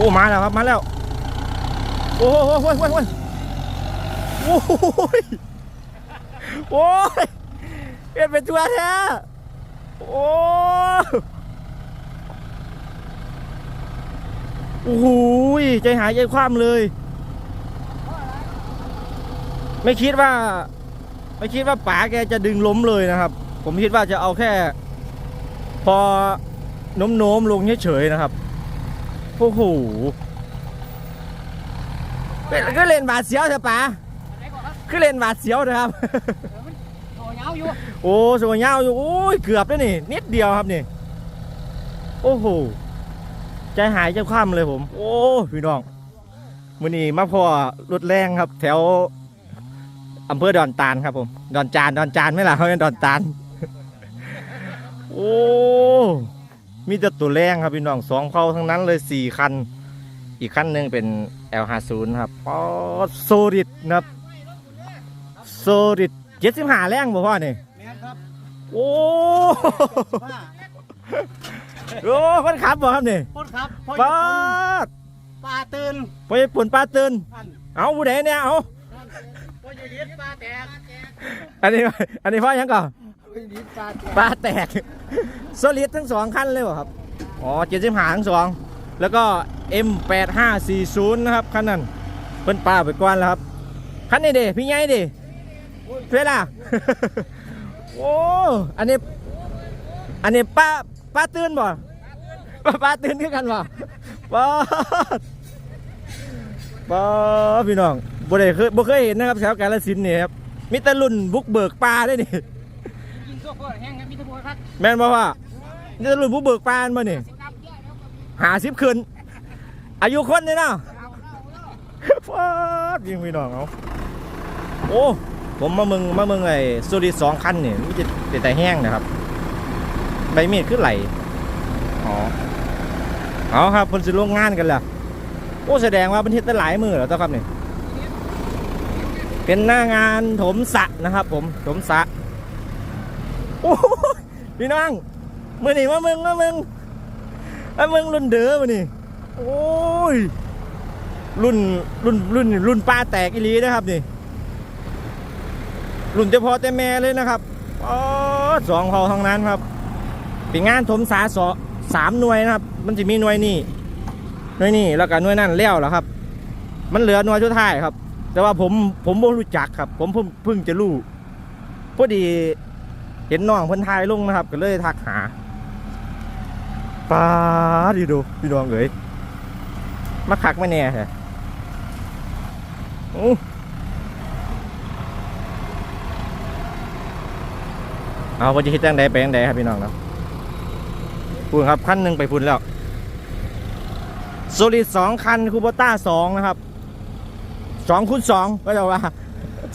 อ้มาแล้วครับมาแล้ว โอ้โหโอ้โหโอ้โหโอ้โหโอ้ยเอ็นเป็นตัวแท้โอ้โอ้โหใจหายใจคว่ำเลย ไม่คิดว่า ไม่คิดว่าป๋าแกจะดึงล้มเลยนะครับ ผมคิดว่าจะเอาแค่ พอโน้มๆลงเฉยๆนะครับ โอ้โหเป็นก็เล่นบาดเสียวเถอะป๋าไหนก่อนครับคือเล่นบาดเสียวนะครับเออมันโตยาวอยู่โอ้สวยยาวอยู่โอ้ยเกือบแล้วนี่นิดเดียวครับนี่ โอ้โหใจหายใจคว่ำเลยผม โอ้พี่น้องมือนี้มาพอรถแรงครับ แถวอำเภอดอนตาลครับผมดอนจานดอนจานไหม่ล่ะเขาเป็นดอนตาลโอ้ มีแต่ตัวแรงครับพี่น้องสองเข้าทั้งนั้นเลยสี่คัน อีกคันหนึ่งเป็น L50 ครับป๊อดโซริดนะครับโซริดเจ็ดสิบห้าแรงบ่พ่อนี่แม่นครับโอ้ว่าโหคนขับบ่ครับนี่พ่นครับพ่อป้าดปลาตื่นไปปุ่นปลาตื่นอันเอาผู้ใดเนี่ยเอาพ่อจะยึดปลาแตกอันนี้อันนี้พ่อยังก่อน พ่อจะยึดปลาแตกปลาแตก โซลิดทั้งสองคันเลยบ่ครับ อ๋อเจ็ดสิบห้าทั้งสอง แล้วก็ M8540 นะครับคันนั้นเพิ่นปลาไปก่อนแล้วครับ คันนี้เด้พี่ใหญ่เด้เพื่อล่ะ โอ้ อันนี้ อันนี้ป้าป้าตื่นบ่ป้าป้าตื่นคือกันบ่ป้าดป้าดพี่น้องบ่ได้เคยบ่เคยเห็นนะครับแถวกาฬสินธุ์นี่ครับมีแต่รุ่นบุกเบิกปลาได้นี่ยิงโซ่เพื่อแห้งครับมีตะบัวครับแม่นบ่ว่า นี่จะรุ่นบุกเบิกปลาบ่นี่หาสิบคืนอายุคนนี่เนาะฟาดยิงพี่น้องเอาโอ้ผมมาเมึงมาเมึงไอ้สูดีสองคันนี่มันจะเป็นแต่แห้งนะครับ ใบมีดขึ้นไหลอ๋อเอาครับคนสิลงงานกันแล้วโอ้แสดงว่าเป็นเฮ็ดไหลายมือแล้วเจ้าครับนี่เป็นหน้างานถมสะนะครับ ผมถมสะโอ้ยพี่น้อง มื่อนี่มามึงมามึงมามึงรุ่นเด้อมานี่โอ้ยรุ่นรุ่นรุ่นรุ่นปลาแตกอีลีนะครับนี่ รุ่นเฉพาะแต่แม่เลยนะครับอ๋อสองเผ่างนั้นครับเป็นงานถมสาสอสามหน่วยนะครับ มันจะมีหน่วยนี่หน่วยนี่แล้วก็หน่วยนั่นแล้วแล้วครับ มันเหลือหน่วยสุดท้ายครับ แต่ว่าผมผมบ่รู้จักครับ ผมเพิ่งเพิ่งจะรู้พอดีเห็นน้องเพิ่นทายลงนะครับ ก็เลยทักหา ปาดีดูพี่น้องเอ๋ยมาคักม่แน่แท้อู้เอาพอจะคิดจังใดไปจังใดครับพี่น้องเนาะพูนครับคันหนึ่งไปพูนแล้วโซลิดสองคันคูโบต้าสองนะครับสองคูณสองก็จะว่า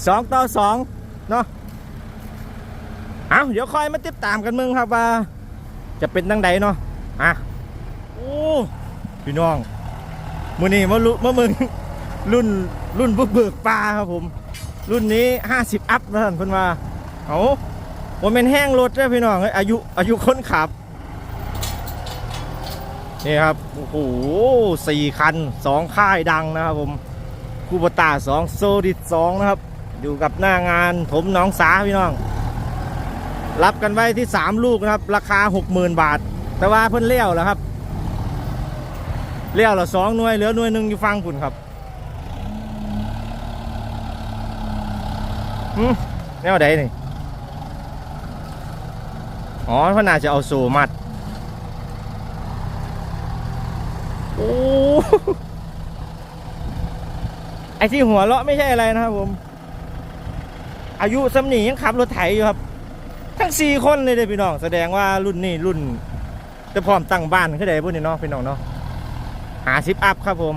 สองต่อสองเนาะเอาเดี๋ยวคอยมาติดตามกันมึงครับว่า จะเป็นตั้งใดเนาะ อะโอ้พี่น้องมือนี้มาลุมามึงรุ่นรุ่นบุกเบิกปลาครับผม รุ่นนี้ห้าสิบอัพนะท่านเพิ่นว่าเอาผมเป็นแห้งรถเด้อพี่น้องอายุอายุคนขับนี่ครับโอ้โหสี่คันสองค่ายดังนะครับผมคูปตาสองโซดิสองนะครับ อยู่กับหน้างานถมหน้องสาพี่น้อง รับกันไว้ที่สามลูกนะครับ ราคาหกหมื่นบาท แต่ว่าเพิ่นเลี้ยวแล้วครับเลี้ยวละสองหน่วยเหลือหน่วยหนึ่งอยู่ฟังคุณครับหืมแนวใดนี่ อ๋อเพ่นน่าจะเอาโซมัด โอ้ ไอที่หัวเราะไม่ใช่อะไรนะครับผม อายุสำนียังขับรถไถอยู่ครับ ทั้งสี่คนเลยเด้พี่น้อง แสดงว่ารุ่นนี้รุ่น จะพร้อมตั้งบ้านขึ้นได้พวกนี้เนาะพี่น้องเนาะหาซิปอัพครับผม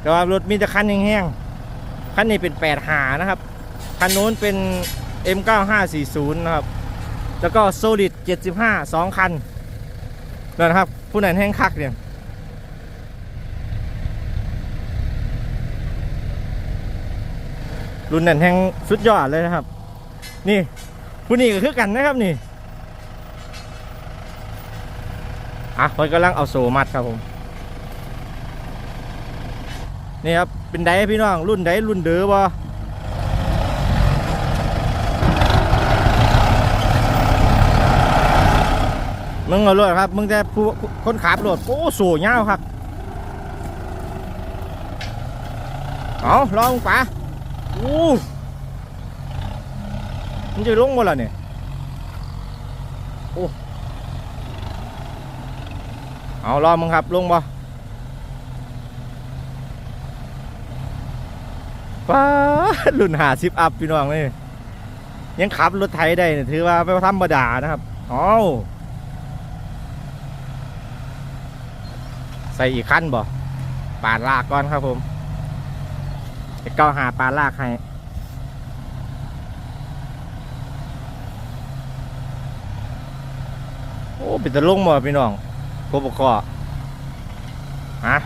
แต่ว่ารถมีแต่คันแห้งๆคันนี้เป็นแปดหานะครับ คันโน้นเป็น M9540 นะครับ แล้วก็ Solid 75 2 คันนั่นนะครับ ผู้นั้นแห้งคักเนี่ยรุ่นนั้นแห่งสุดยอดเลยนะครับ นี่ผู้นี้ก็คือกันนะครับนี่ อะเพิ่นกำลังเอาโซมัดครับผม นี่ครับ เป็นไดพี่น้อง รุ่นไดรุ่นเด้อบ่มึงเอารถครับ มึงแต่ผู้คนขับรถโอ้สูงยาวครับ เอาลองป่ะอู้มันจะลงหมดแล้วเนี่ยโอ้ เอาลอมึงครับลงบ่ป้ารุ่นหาซิปอัพพี่น้องนี่ยังขับรถไถได้เนี่ยถือว่าไม่ธรรมดานะครับเอาใส่อีกขั้นบ่ปาดลากก่อนครับผมไปเก้าหาปลาลากให้โอ้เป็นตะลงหมดพี่น้อง กบกอฮะ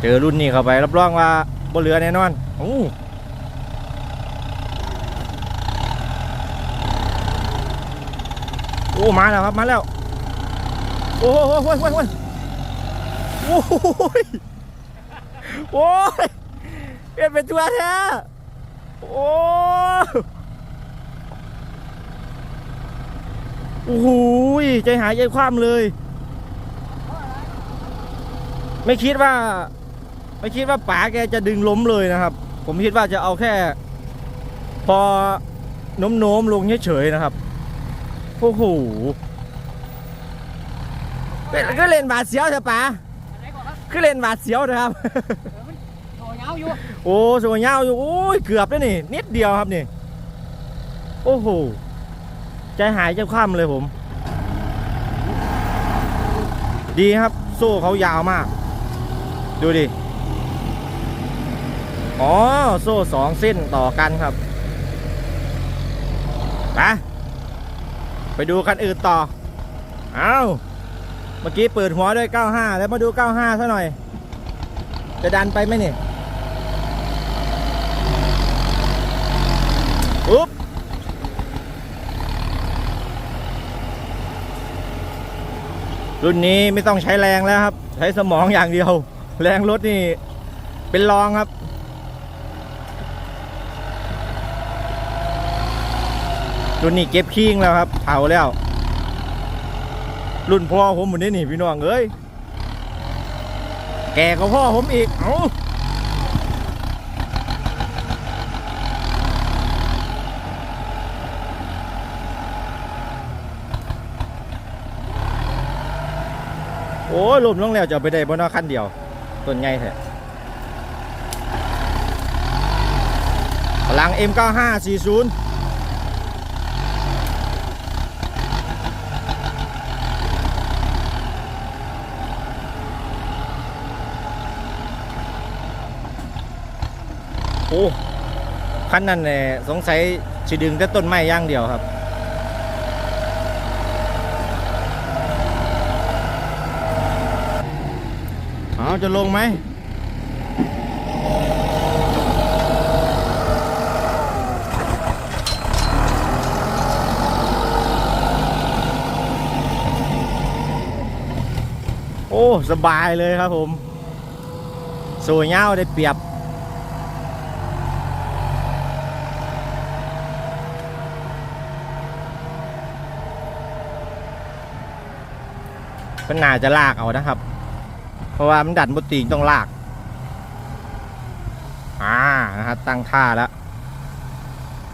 เจอรุ่นนี้เข้าไปรับรองว่าบ่เหลือแน่นอนโอ้โอ้มาแล้วครับมาแล้ว โอ้โหโอ้โหโอ้โหโอ้โหโอ้โหโอ้ยเปลี่ยนเป็นตัวแท้โอ้ โอ้โหใจหายใจคว่ำเลย ไม่คิดว่า ไม่คิดว่าป๋าแกจะดึงล้มเลยนะครับ ผมคิดว่าจะเอาแค่ พอโน้มโน้มๆลงเฉยๆนะครับโอ้โหเป็นก็เล่นบาดเสียวใช่ปะอะไรก่อนครับคือเล่นบาดเสียวนะครับโอยู่โอ้สวยาวอยู่โอ้ยเกือบแล้วนี่ นิดเดียวครับนี่ โอ้โห ใจหายใจคว่ำเลยผม ดีครับ โซ่เขายาวมาก ดูดิ อ๋อ โซ่สองเส้นต่อกันครับไปไปดูคันอื่นต่อ เอาเมื่อกี้เปิดหัวด้วย 95 แล้วมาดู 95ซะหน่อย จะดันไปไหมนี่ อุ๊บ รุ่นนี้ไม่ต้องใช้แรงแล้วครับ ใช้สมองอย่างเดียว แรงรถนี่เป็นรองครับ รุ่นนี้เก็บขี้งแล้วครับเผาแล้ว รุ่นพ่อผมเหมือนนี้นี่พี่น้องเอ้ยแก่กว่าพ่อผมอีก เอ้า โอ้ลมลงแล้วจะไปได้บนนอขั้นเดียว ต้นไงแท้พลัง M9540 โอ้คันนั้นเนี่ยสงสัยสิดึงแต่ต้นไม้ย่างเดียวครับ เอาจะลงไหมโอ้ สบายเลยครับผม สวยเงาได้เปรียบมันน่าจะลากเอานะครับ เพราะว่ามันดันบนตีงต้องลาก อ่านะครับตั้งท่าแล้ว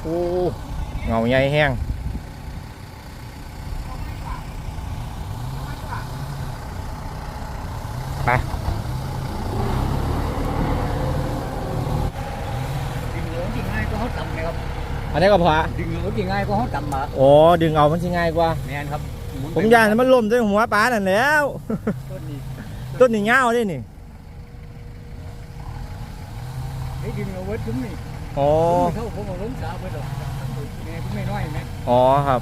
โอ้ เงาใหญ่แห้ง ไปดึงเหลืองกี่ง่ายก็เขาต่ำเลยครับอันนี้ก็พอดึงเหลืองกี่ง่ายก็เขาต่ำมาโอ้ดึงเอามันสิง่ายกว่าแมนครับหนผมยานมันล่มด้วยหัวปลานั่นแหล้ว ต้นนี้ ต้นนี่เงาด้วยนี่ไอ้ดึงเอาไว้ถึงนี่อ๋อผมเข้าผมเอาล้มสาวไปดอกแม่ผมไม่น้อยแม่อ๋อครับ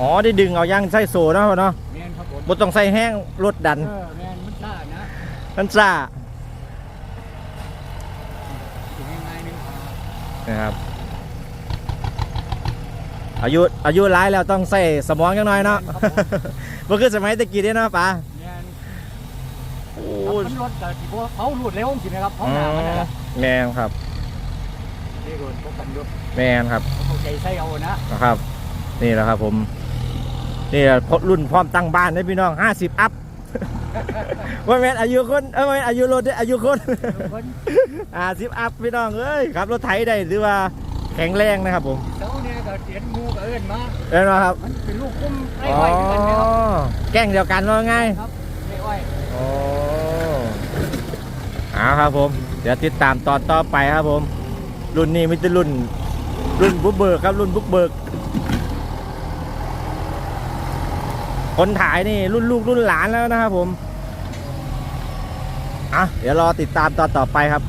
อ๋อได้ดึงเอาย่างใส่โซ่เนาะพ่อเนาะแมนครับผมบ่ต้องใส่แห้งรถดันเออแมนมันซ่านะมันซ่าถึงง่ายๆนึงนะครับอายุอายุร้ายแล้วต้องใส่สมองจังหน่อยเนาะบ่คือสมัยตะกี้เด้เนาะป๋า แมนโอ้มันรถแต่ที่ว่าเขารูดเร็วจริงนะครับเขาหนามันนะแมนครับ นี่รถพวกกันรถแมนครับเขาใจใส่เอานะนะครับ นี่แหละครับ ผมนี่แหละรุ่นพร้อมตั้งบ้านนะพี่น้องห้าสิบอัพว่าแมนอายุคนเอ้ยว่าแม่นอายุรถเด้ออายุคนคนอ่าสิบอัพพี่น้องเอ้ยขับรถไถได้หรือว่าแข็งแรงนะครับผมเสาเนี่ยก็เสียนงูกับเอิญมาเห็นไหมครับมันเป็นลูกคุ้มไอ้อ๋ออ้อยด้วยกันนะครับแกล้งเดียวกันว่าไงครับไอ้อ้อยโอ้ เอาครับผม เดี๋ยวติดตามตอนต่อไปครับผม รุ่นนี้มิตรรุ่น รุ่นบุกเบิกครับรุ่นบุกเบิก คนถ่ายนี่รุ่นลูกรุ่นหลานแล้วนะครับผมอะเดี๋ยวรอติดตามตอนต่อไปครับ